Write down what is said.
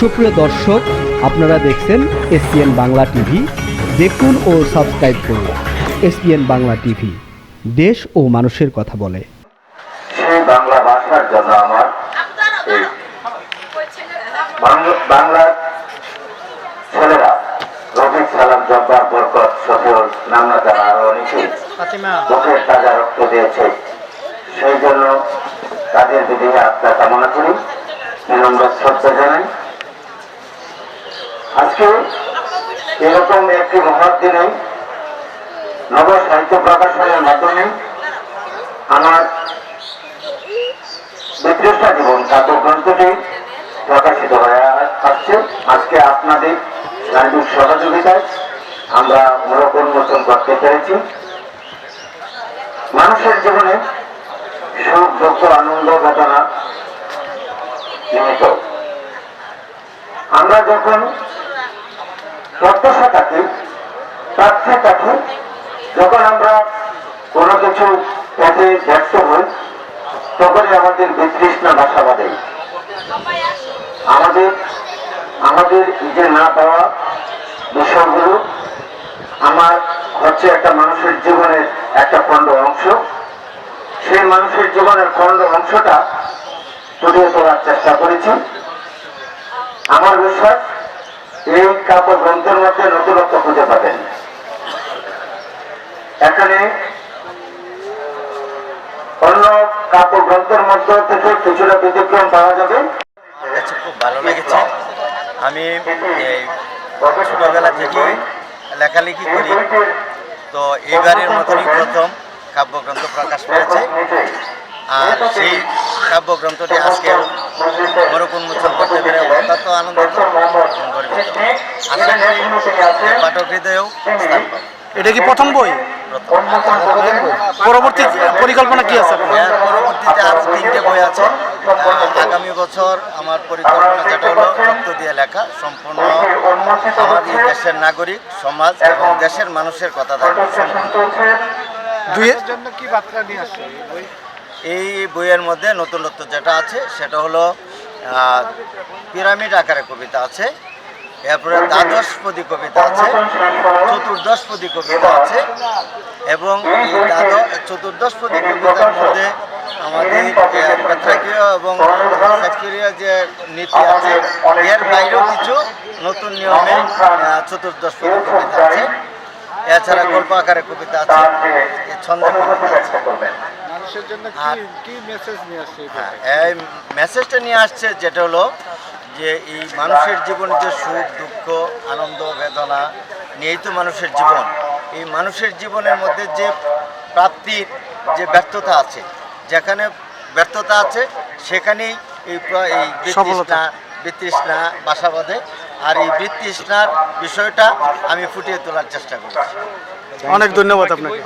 সুপ্রিয় দর্শক আপনারা দেখছেন এসপিএন বাংলা টিভি। দেখুন ও সাবস্ক্রাইব করুন এসপিএন বাংলা টিভি। দেশ ও মানুষের কথা বলে। সেই বাংলা ভাষার জন্য আমার বাংলা- বাংলার ছেলেরা রফিক সালাম জব্বার বরকত সফিউল নামনা তারা আরও অনেকেই বুকের তাজা রক্ত দিয়েছে। সেই জন্য তাদের বিদেহে আত্মা কামনা করি। বিনম্র শ্রদ্ধা জানাই। আজকে এরকম একটি মহৎ দিনে নব সাহিত্য প্রকাশনের মাধ্যমে আমার বিতৃষ্টা জীবন কাব্য গ্রন্থটি প্রকাশিত হয়ে আসছে। আজকে আপনাদের গান্ধীর সহযোগিতায় আমরা মোড়ক উন্মোচন করতে পেরেছি। মানুষের জীবনে সুখ, দুঃখ, আনন্দ, বেদনা নিমিত আমরা যখন প্রত্যাশা থাকি প্রার্থী থাকি যখন আমরা কোনো কিছু পথে ব্যস্ত হই, তখনই আমাদের বিতৃষ্ণা ভাষা বাঁধে আমাদের আমাদের যে না পাওয়া বিষয়গুলো আমার হচ্ছে একটা মানুষের জীবনের একটা খণ্ড অংশ। সেই মানুষের জীবনের খণ্ড অংশটা ফুটিয়ে তোলার চেষ্টা করেছি। আমার বিশ্বাস এই গ্রন্থের মধ্যে নতুনত্ব খুঁজে পাবেন। এখানে অন্য কাব্য গ্রন্থের মধ্যে থেকে কিছুটা ব্যতিক্রম পাওয়া যাবে। খুব ভালো লেগেছে। আমি এই ছোটোবেলা থেকেই লেখালেখি করি। তো এইবারের মতনই প্রথম কাব্যগ্রন্থ প্রকাশ পেয়েছে। আর সেই কাব্যগ্রন্থটি আজকে মোরক উন্মোচন করতে পেরে অত্যন্ত আনন্দিত। এবং গর্বিত আশা করি পাঠক হৃদয়েও স্থান পাবে এটা কি প্রথম বই? পরবর্তী পরিকল্পনা কি আছে এর পরবর্তীতে আরও তিনটে বই আছে। আগামী বছর আমার পরিকল্পনা যেটা হলো রক্ত দিয়ে লেখা সম্পূর্ণ আমার এই দেশের নাগরিক সমাজ এবং দেশের মানুষের কথা থাকবে সম্পূর্ণ। দুই এই বইয়ের মধ্যে নতুনত্ব যেটা আছে সেটা হলো পিরামিড আকারে কবিতা আছে। এরপরে দ্বাদশপদী কবিতা আছে চতুর্দশপদী কবিতা আছে এবং চতুর্দশপদী কবিতার মধ্যে আমাদের পেত্রাকীয় এবং যে নীতি আছে এর বাইরেও কিছু নতুন নিয়মে চতুর্দশপদী কবিতা আছে। এছাড়া গল্প আকারে কবিতা আছে এ ছন্দের কবিতা আছে। মানুষের জন্য আর- কি কি মেসেজ নিয়ে আসছে হ্যাঁ এই মেসেজটা নিয়ে আসছে যেটা হলো যে এই মানুষের জীবনে যে সুখ দুঃখ আনন্দ বেদনা নিয়েই তো মানুষের জীবন এই মানুষের জীবনের মধ্যে যে প্রাপ্তির যে ব্যর্থতা আছে যেখানে ব্যর্থতা আছে সেখানেই এই। বিতৃষ্ণা বিতৃষ্ণা বাসা বাঁধে। আর এই বিতৃষ্ণার বিষয়টা আমি ফুটিয়ে তোলার চেষ্টা করেছি। অনেক ধন্যবাদ আপনাকে।